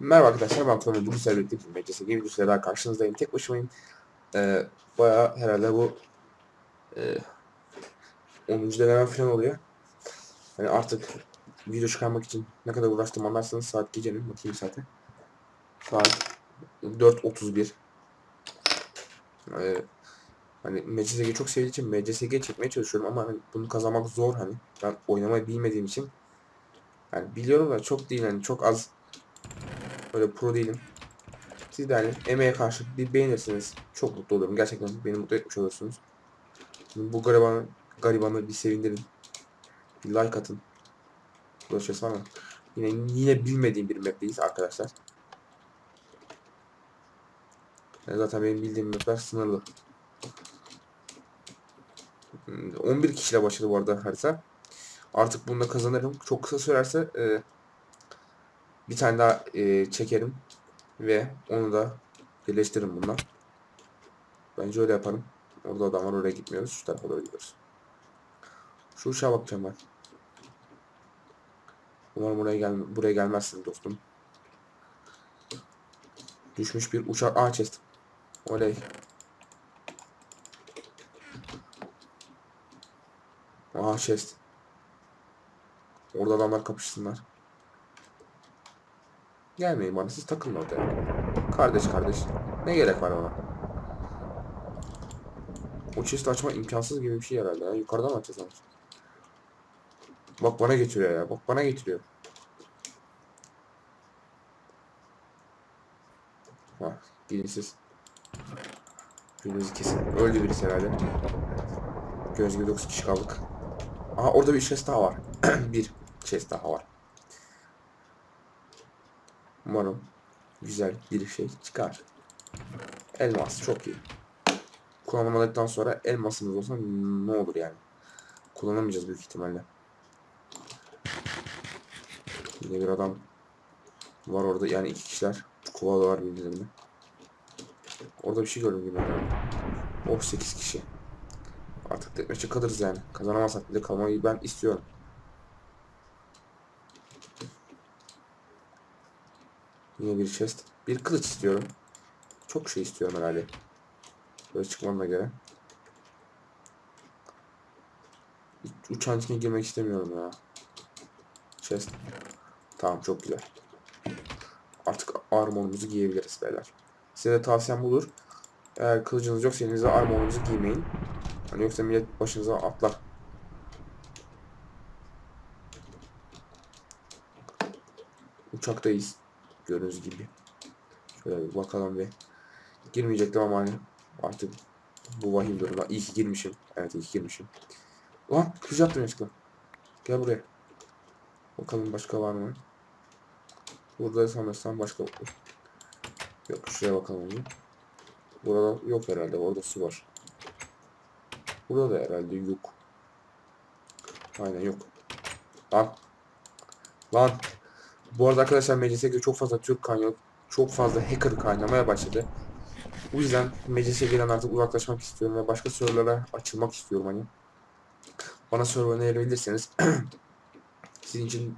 Merhaba arkadaşlar ben Tony. Birlikte bir MCS gibi videosuyla daha karşınızdayım. Tek başımayım. Ee, bayağı herhalde bu e, 10. deneme falan oluyor. Hani artık video çıkarmak için ne kadar uğraştım anlarsanız saat gecenin bakayım saate. Saat 4.31 ee, Hani MCSG çok sevdiğim için MCSG çekmeye çalışıyorum ama hani bunu kazanmak zor hani. Ben oynamayı bilmediğim için. Yani biliyorum da çok değil hani çok az Öyle pro değilim. Siz de hani emeğe karşı bir beğenirseniz çok mutlu olurum. Gerçekten beni mutlu etmiş olursunuz. Şimdi bu garibanı, garibanı bir sevindirin. Bir like atın. Ulaşırız ama yine yine bilmediğim bir map'teyiz arkadaşlar. Yani zaten benim bildiğim map'ler sınırlı. Hmm, 11 kişiyle başladı bu arada harita. Artık bunda kazanırım. Çok kısa sürerse e, bir tane daha e, çekerim ve onu da birleştiririm bununla. Bence öyle yaparım. Orada adam var oraya gitmiyoruz. Şu tarafa doğru gidiyoruz. Şu uçağa bakacağım ben. Umarım buraya, gel buraya gelmezsin dostum. Düşmüş bir uçak. Aa chest. Oley. Aa chest. Orada adamlar kapışsınlar. Gelmeyin bana siz takılın orada. Kardeş kardeş. Ne gerek var ona? O chest açma imkansız gibi bir şey herhalde ya. Yukarıdan mı açacağız sanki? Bak bana getiriyor ya. Bak bana getiriyor. Ha, gidin siz. Kesin. Öldü birisi herhalde. Göz gibi 9 kişi kaldık. Aha orada bir chest daha var. bir chest daha var. Umarım güzel bir şey çıkar. Elmas çok iyi. Kullanamadıktan sonra elmasımız olsa ne olur yani. Kullanamayacağız büyük ihtimalle. Yine bir adam var orada yani iki kişiler. Kovala var birbirlerinde. Orada bir şey gördüm gibi. Oh 8 kişi. Artık deathmatch'e kalırız yani. Kazanamazsak bile kalmayı ben istiyorum. Yine bir chest. Bir kılıç istiyorum. Çok şey istiyorum herhalde. Böyle çıkmama göre. Uçağın içine girmek istemiyorum ya. Chest. Tamam çok güzel. Artık armorumuzu giyebiliriz beyler. Size de tavsiyem budur. Eğer kılıcınız yoksa elinize armorumuzu giymeyin. Hani yoksa millet başınıza atlar. Uçaktayız. Gördüğünüz gibi. Şöyle bir bakalım bir. Girmeyecektim ama hani artık bu vahim durumda. İyi ki girmişim. Evet iyi ki girmişim. Lan kız yaptım yanlışlıkla. Gel buraya. Bakalım başka var mı? Burada sanırsam başka yok. Şuraya bakalım. Burada yok herhalde. Orada su var. Burada da herhalde yok. Aynen yok. Lan. Lan. Bu arada arkadaşlar MCSG'de çok fazla Türk kaynağı, çok fazla hacker kaynamaya başladı. Bu yüzden MCSG'den artık uzaklaşmak istiyorum ve başka serverlara açılmak istiyorum hani. Bana server önerebilirseniz sizin için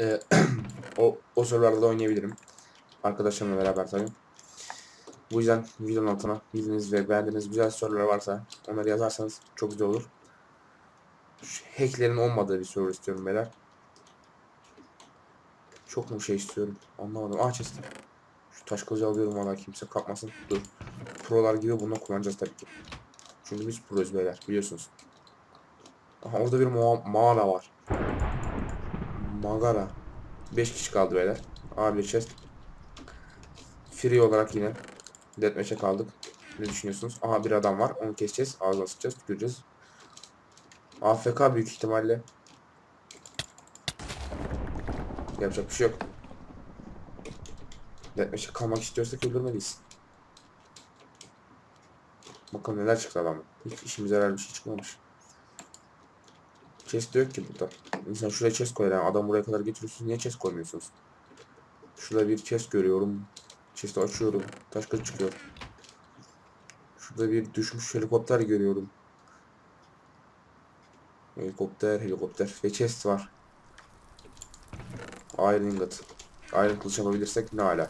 e, o, o serverlarda oynayabilirim. Arkadaşlarımla beraber tabii. Bu yüzden videonun altına bildiğiniz ve beğendiğiniz güzel sorular varsa onları yazarsanız çok güzel olur. Şu hacklerin olmadığı bir soru istiyorum beyler. Çok mu şey istiyorum? Anlamadım. Ah chest. Şu taş kılıcı alıyorum valla kimse kapmasın. Dur. Prolar gibi bunu kullanacağız tabii ki. Çünkü biz proyuz beyler biliyorsunuz. Aha orada bir ma mağara var. Magara. 5 kişi kaldı beyler. Abi chest. Free olarak yine Deathmatch'e kaldık. Ne düşünüyorsunuz? Aha bir adam var. Onu keseceğiz. Ağzına sıçacağız. Tüküreceğiz. AFK büyük ihtimalle. Yapacak bir şey yok. Deathmatch'e kalmak istiyorsak öldürmeliyiz. Bakalım neler çıktı adamın. Hiç işimize yarar bir şey çıkmamış. Chest yok ki burada. İnsan şuraya chest koyar. Yani adam buraya kadar getiriyorsunuz. Niye chest koymuyorsunuz? Şurada bir chest görüyorum. Chest'i açıyorum. Taş kılıç çıkıyor. Şurada bir düşmüş helikopter görüyorum. Helikopter, helikopter ve chest var. Iron ingot. Iron kılıç yapabilirsek ne hala.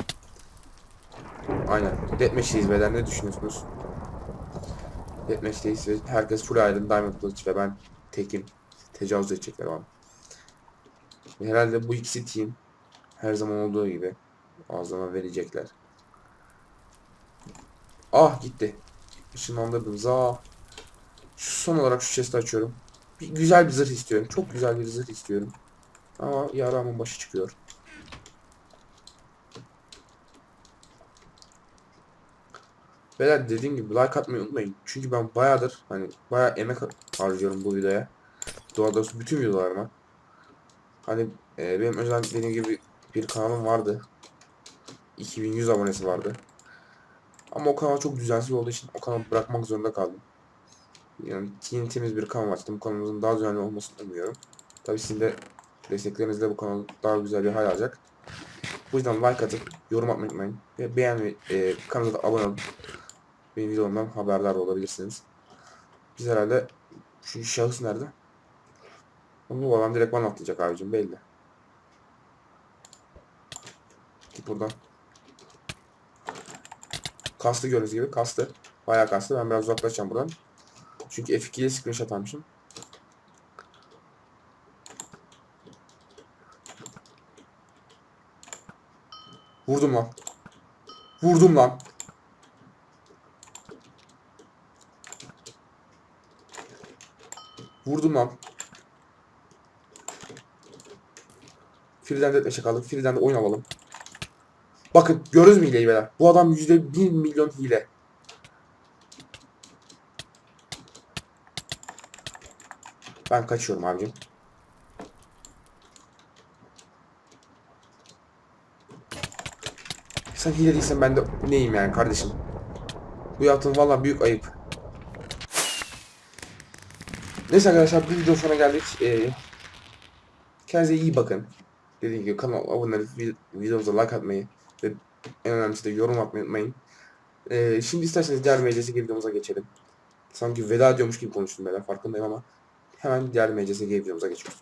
Aynen. Deathmatch'teyiz beyler ne düşünüyorsunuz? Deathmatch'teyiz ve herkes full Iron Diamond kılıç ve ben tekim. Tecavüz edecekler. Ve herhalde bu ikisi team her zaman olduğu gibi ağzıma verecekler. Ah gitti. Işınlandırdım. Za. Şu son olarak şu chest'i açıyorum. Bir, güzel bir zırh istiyorum. Çok güzel bir zırh istiyorum. Ama yaramın başı çıkıyor. Beyler dediğim gibi like atmayı unutmayın. Çünkü ben bayağıdır hani bayağı emek harcıyorum bu videoya. Doğal doğrusu bütün videolarıma. Hani e, benim önceden dediğim gibi bir kanalım vardı. 2100 abonesi vardı. Ama o kanal çok düzensiz olduğu için o kanalı bırakmak zorunda kaldım. Yani yeni temiz bir kanal açtım. Bu kanalımızın daha düzenli olmasını umuyorum. Tabii sizin de desteklerinizle bu kanal daha güzel bir hal alacak. Bu yüzden like atıp yorum atmayı unutmayın. Ve beğen e, kanala abone olun. Benim videomdan haberdar olabilirsiniz. Biz herhalde şu şahıs nerede? Bu adam direkt bana atlayacak abicim belli. Git buradan. Kastı gördüğünüz gibi kastı. Bayağı kastı. Ben biraz uzaklaşacağım buradan. Çünkü F2 ile screenshot almışım. Vurdum lan. Vurdum lan. Vurdum lan. Free'den de etmeşe kaldık. Free'den de oyun alalım. Bakın görürüz mü hileyi beyler? Bu adam yüzde bir milyon hile. Ben kaçıyorum abicim. Sen hile değilsen ben de neyim yani kardeşim? Bu yaptığın valla büyük ayıp. Neyse arkadaşlar bu video sonuna geldik. Ee, kendinize iyi bakın. Dediğim gibi kanala abone olup vid- videomuza like atmayı ve en önemlisi de yorum atmayı unutmayın. Ee, şimdi isterseniz diğer meclise videomuza geçelim. Sanki veda ediyormuş gibi konuştum ben farkındayım ama hemen diğer meclise videomuza geçiyoruz.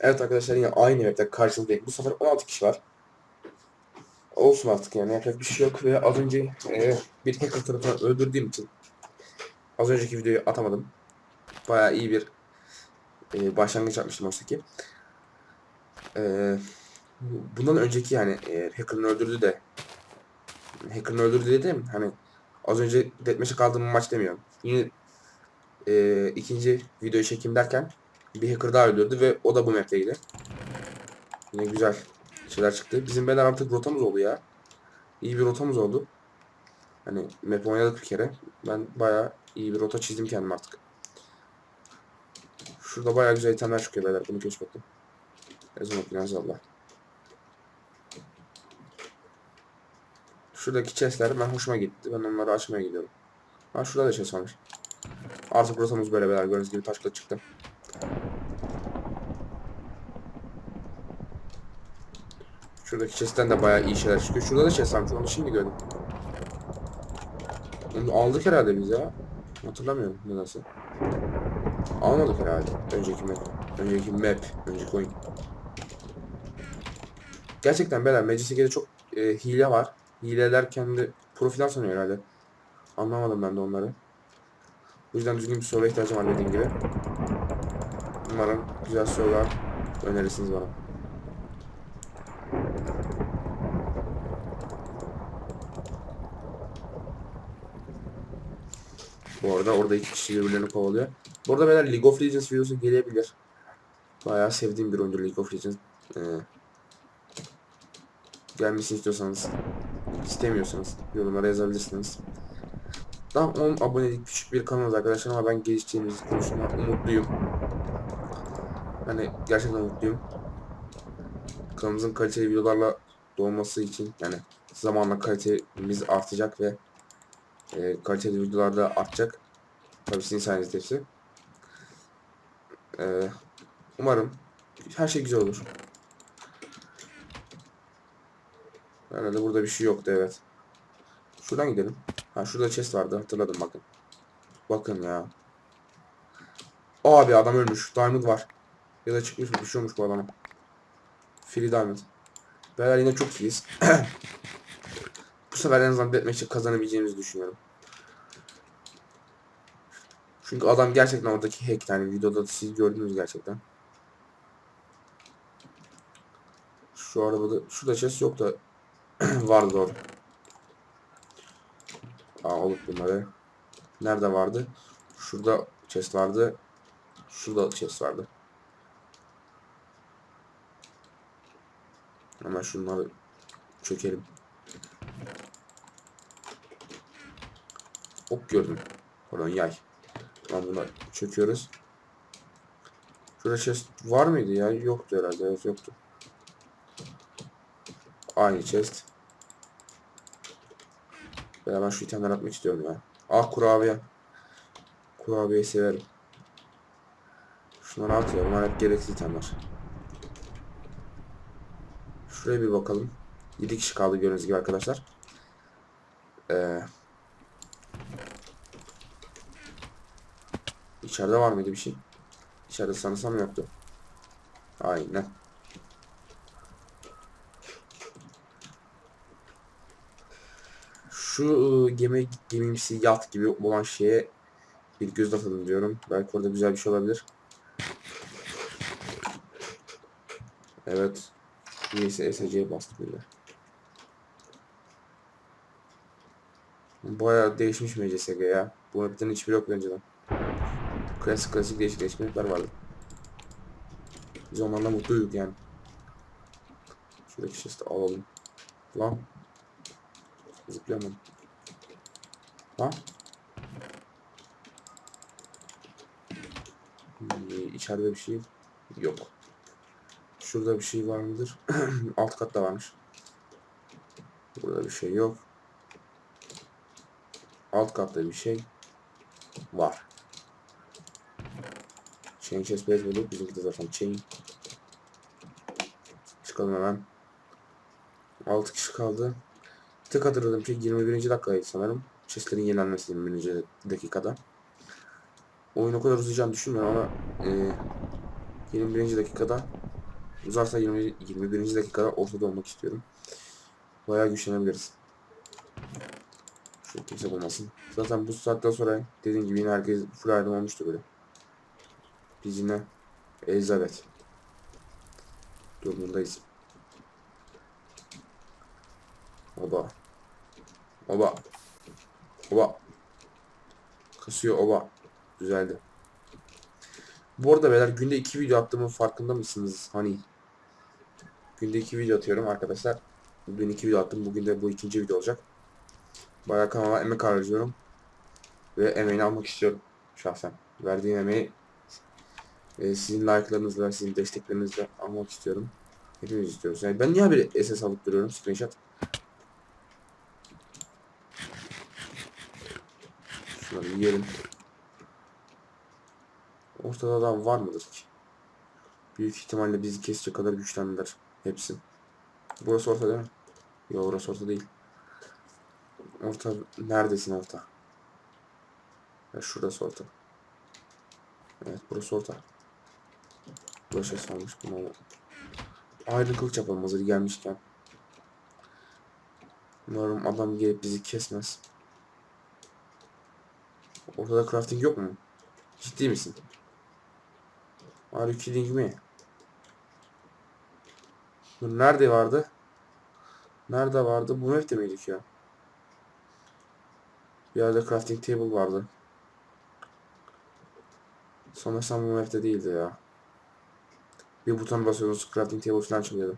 Evet arkadaşlar yine aynı map'te karşınızdayım. Bu sefer 16 kişi var. Olsun artık yani yapacak bir şey yok ve az önce e, bir hacker tarafından öldürdüğüm için az önceki videoyu atamadım. Bayağı iyi bir e, başlangıç yapmıştım oysa ki. E, bundan önceki yani e, hacker'ın öldürdü de hacker'ın öldürdü dedim hani az önce deathmatch'e kaldığım maç demiyorum. Yine e, ikinci videoyu çekeyim derken bir hacker daha öldürdü ve o da bu map'teydi. Yine güzel şeyler çıktı. Bizim beyler artık rotamız oldu ya. İyi bir rotamız oldu. Hani map oynadık bir kere. Ben bayağı iyi bir rota çizdim kendim artık. Şurada bayağı güzel itemler çıkıyor beyler. Bunu keşfettim. Ezan okuyun Allah. Şuradaki chestler ben hoşuma gitti. Ben onları açmaya gidiyorum. Ha şurada da chest varmış. Artık rotamız böyle beyler. Gördüğünüz gibi taş kılıç çıktı. Şuradaki chest'ten de bayağı iyi şeyler çıkıyor. Şurada da chest varmış. Onu şimdi gördüm. Onu aldık herhalde biz ya. Hatırlamıyorum nedense. Almadık herhalde. Önceki map. Önceki map. Önceki oyun. Gerçekten beyler Magic çok e, hile var. Hileler kendi profil sanıyor herhalde. Anlamadım ben de onları. Bu yüzden düzgün bir soruya ihtiyacım var dediğim gibi. Umarım güzel sorular önerirsiniz bana. Bu arada orada iki kişi birbirlerini kovalıyor. Bu arada beyler League of Legends videosu gelebilir. Bayağı sevdiğim bir oyundur League of Legends. Ee, gelmesini istiyorsanız, istemiyorsanız yorumlara yazabilirsiniz. Daha 10 abonelik küçük bir kanalız arkadaşlar ama ben gelişeceğimiz konusunda umutluyum. Hani gerçekten umutluyum. Kanalımızın kaliteli videolarla dolması için yani zamanla kalitemiz artacak ve e, kaliteli videolar artacak. Tabii sizin sayenizde hepsi. E, umarım her şey güzel olur. Herhalde burada bir şey yoktu evet. Şuradan gidelim. Ha şurada chest vardı hatırladım bakın. Bakın ya. Abi adam ölmüş. Diamond var. Ya da çıkmış mı düşüyormuş bu adama. Free Diamond. Beyler yine çok iyiyiz. Sefer en azından deathmatch'i kazanabileceğimizi düşünüyorum. Çünkü adam gerçekten oradaki hack yani videoda siz gördünüz gerçekten. Şu arabada şurada chest yok da vardı doğru. Aa olup bunları. Nerede vardı? Şurada chest vardı. Şurada chest vardı. Hemen şunları çökelim. Hop gördüm. Pardon yay. Tamam buna çöküyoruz. Şurada chest var mıydı ya? Yoktu herhalde. Evet yoktu. Aynı chest. Ben şu itemleri atmak istiyorum ya. Ah kurabiye. Kurabiyeyi severim. Şunları at ya. Bunlar hep gereksiz itemler. Şuraya bir bakalım. 7 kişi kaldı gördüğünüz gibi arkadaşlar. Ee, içeride var mıydı bir şey? İçeride sanırsam yoktu. Aynen. Şu ıı, gemi gemimsi yat gibi olan şeye bir göz atalım diyorum. Belki orada güzel bir şey olabilir. Evet. Neyse SC'ye bastık bile. Bayağı değişmiş MCSG ya. Bu map'ten hiçbir yok önceden. Klasik klasik değişik değişik map'ler vardı. Biz onlarla mutluyduk yani. Şuradaki chest'i alalım. Lan. Zıplayamam. Ha? Ee, içeride bir şey yok. Şurada bir şey var mıdır? Alt katta varmış. Burada bir şey yok. Alt katta bir şey var. Chain chest base bulduk. Bizimki de zaten chain. Çıkalım hemen. 6 kişi kaldı. Tek hatırladığım şey 21. dakikaydı sanırım. Chestlerin yenilenmesi 21. dakikada. Oyun o kadar uzayacağını düşünmüyorum ama e, 21. dakikada uzarsa 20, 21. dakikada ortada olmak istiyorum. Bayağı güçlenebiliriz. Şu kimse bulmasın. Zaten bu saatten sonra dediğim gibi yine herkes full aydın olmuştu böyle. Biz yine Elizabeth durumundayız. Oba. Oba. Oba. Kasıyor oba. Güzeldi. Bu arada beyler günde iki video attığımın farkında mısınız? Hani günde iki video atıyorum arkadaşlar. Dün iki video attım. Bugün de bu ikinci video olacak. Bayağı kanala emek harcıyorum. Ve emeğini almak istiyorum şahsen. Verdiğim emeği e, sizin like'larınızla, sizin desteklerinizle almak istiyorum. Hepimiz istiyoruz. Yani ben niye bir SS alıp duruyorum? Screenshot. Şunları yiyelim. Ortada adam var mıdır ki? Büyük ihtimalle bizi kesecek kadar güçlendiler. Hepsi. Burası orta değil mi? Yok orası orta değil. Orta neredesin orta? Ya şurası orta. Evet burası orta. Burası salmış bunu. Ayrı kılıç yapalım hazır gelmişken. Umarım adam gelip bizi kesmez. Ortada crafting yok mu? Ciddi misin? Are you kidding me? Dur nerede vardı? Nerede vardı? Bu map'te miydik ya? Bir yerde crafting table vardı. Sanırsam bu map'te değildi ya. Bir buton basıyordunuz crafting table falan çalıyordu.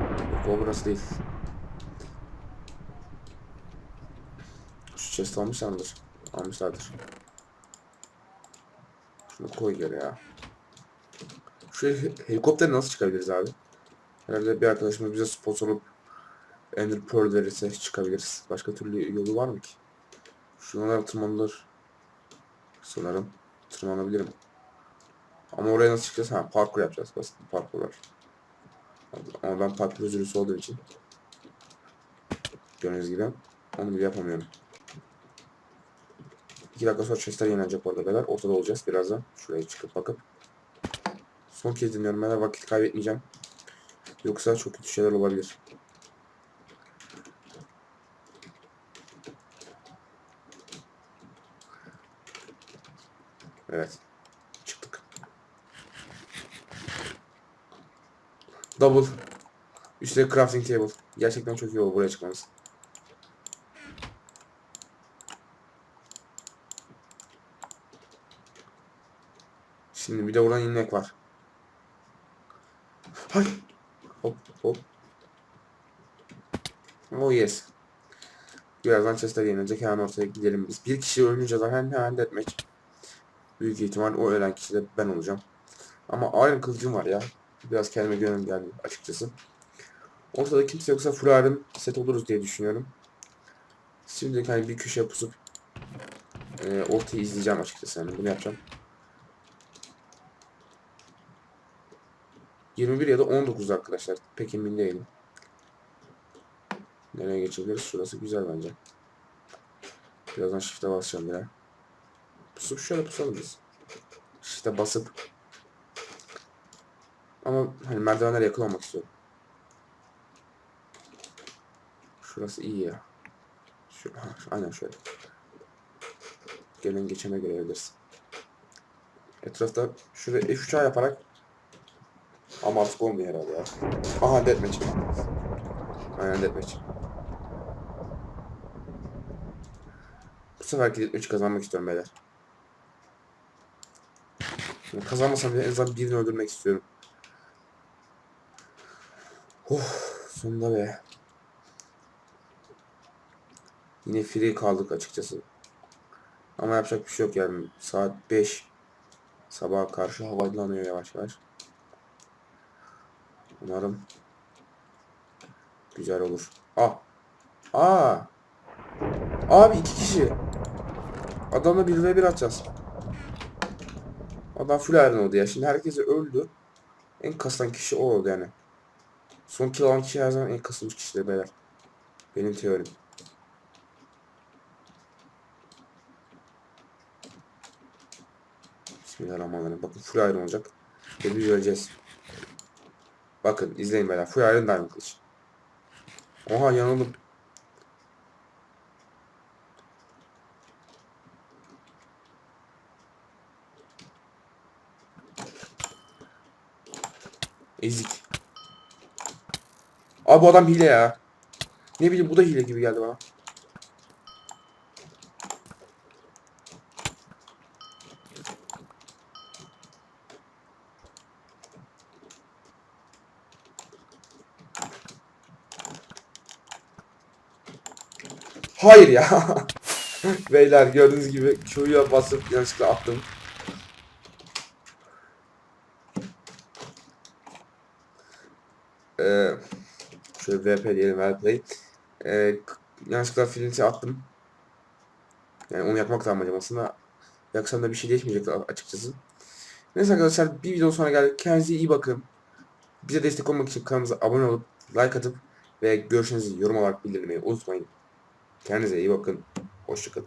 Yok o burası değil. Şu chest almışlar mıdır? Almışlardır. Şunu koy geri ya. Şu he- helikoptere nasıl çıkabiliriz abi? Herhalde bir arkadaşımız bize sponsor olup Ender Pearl verirse çıkabiliriz. Başka türlü yolu var mı ki? Şunlara tırmanılır. Sanırım tırmanabilirim. Ama oraya nasıl çıkacağız? Ha parkur yapacağız. Basit bir parkur var. Ama ben parkur üzülüsü olduğu için. Gördüğünüz gibi. Onu bile yapamıyorum. 2 dakika sonra chestler yenilecek orada kadar. Ortada olacağız birazdan. Şuraya çıkıp bakıp. Son kez dinliyorum. Ben vakit kaybetmeyeceğim. Yoksa çok kötü şeyler olabilir. Evet. Double. Üstelik crafting table. Gerçekten çok iyi oldu buraya çıkmamız. Şimdi bir de buradan inmek var. Hay. Hop hop. Oh yes. Birazdan chest'e gelinecek hemen ortaya gidelim biz. Bir kişi ölünce zaten hemen deathmatch. Büyük ihtimal o ölen kişi de ben olacağım. Ama iron kılıcım var ya. Biraz kendime güvenim geldi açıkçası. Ortada kimse yoksa full set oluruz diye düşünüyorum. Şimdi hani bir köşeye pusup e, ortayı izleyeceğim açıkçası. Yani bunu yapacağım. 21 ya da 19 arkadaşlar. Pek emin değilim. Nereye geçebiliriz? Şurası güzel bence. Birazdan shift'e basacağım bir Pusup şöyle pusalım biz. Shift'e basıp ama hani merdivenlere yakın olmak istiyorum. Şurası iyi ya. Şu, ha, şu- aynen şöyle. Gelen geçene görebiliriz. Etrafta şuraya F3A yaparak ama artık olmuyor herhalde ya. Aha deathmatch. Aynen deathmatch. Bu seferki deathmatch kazanmak istiyorum beyler. Yani kazanmasam bile en azından birini öldürmek istiyorum. Oh, sonunda be. Yine free kaldık açıkçası. Ama yapacak bir şey yok yani. Saat 5. Sabaha karşı havalanıyor yavaş yavaş. Umarım güzel olur. Ah. Aa. Abi iki kişi. Adamla 1 ve 1 atacağız. Adam full oldu ya. Şimdi herkesi öldü. En kasılan kişi o oldu yani. Son kill alan kişi her zaman en kasılmış kişidir beyler. Benim teorim. Bismillahirrahmanirrahim. Bakın full iron olacak. Ve biz öleceğiz. Bakın izleyin beyler. Full iron diamond kılıç. Oha yanıldım. Ezik. Abi bu adam hile ya. Ne bileyim bu da hile gibi geldi bana. Hayır ya. Beyler gördüğünüz gibi Q'ya basıp yanlışlıkla attım. Ee, şöyle VP diyelim VP. Ee, k- yanlışlıkla Flint'i attım. Yani onu yakmak da amacım aslında. Yaksam da bir şey değişmeyecek açıkçası. Neyse arkadaşlar bir video sonra geldik. Kendinize iyi bakın. Bize destek olmak için kanalımıza abone olup like atıp ve görüşlerinizi yorum olarak bildirmeyi unutmayın. Kendinize iyi bakın. Hoşçakalın.